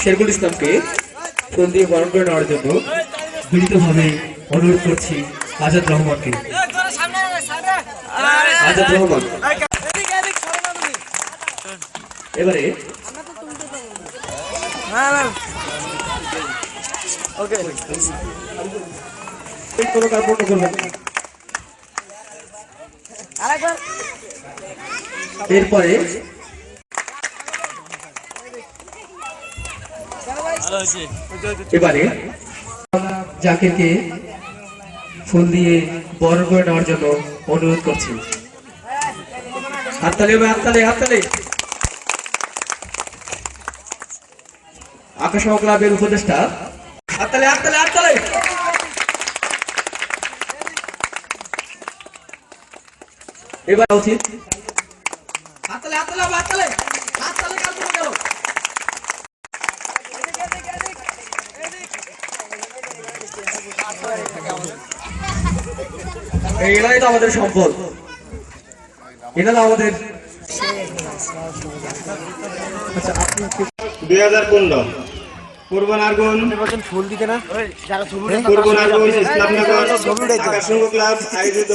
শেরকুল ইসলামকে ফুল দিয়ে বরণ করে নেওয়ার জন্য বিনীতভাবে অনুরোধ করছি আজাদ রহমানকে। আজাদ রহমান। এবারে এরপরে এবারে জাকিরকে ফুল দিয়ে বরণ করে নেওয়ার জন্য অনুরোধ করছি। হাততালি হবে হাততালি হাততালি। আকাশ ক্লাবের উপদেষ্টা। হাততালি হাততালি হাততালি। এবার উচিত। হাততালি হাততালি হাততালি। এরাই তো আমাদের সম্পদ এটা তো আমাদের দুই হাজার পনেরো পূর্ব নারগুন পূর্ব নারগুন ইসলামনগর ক্লাব আয়োজিত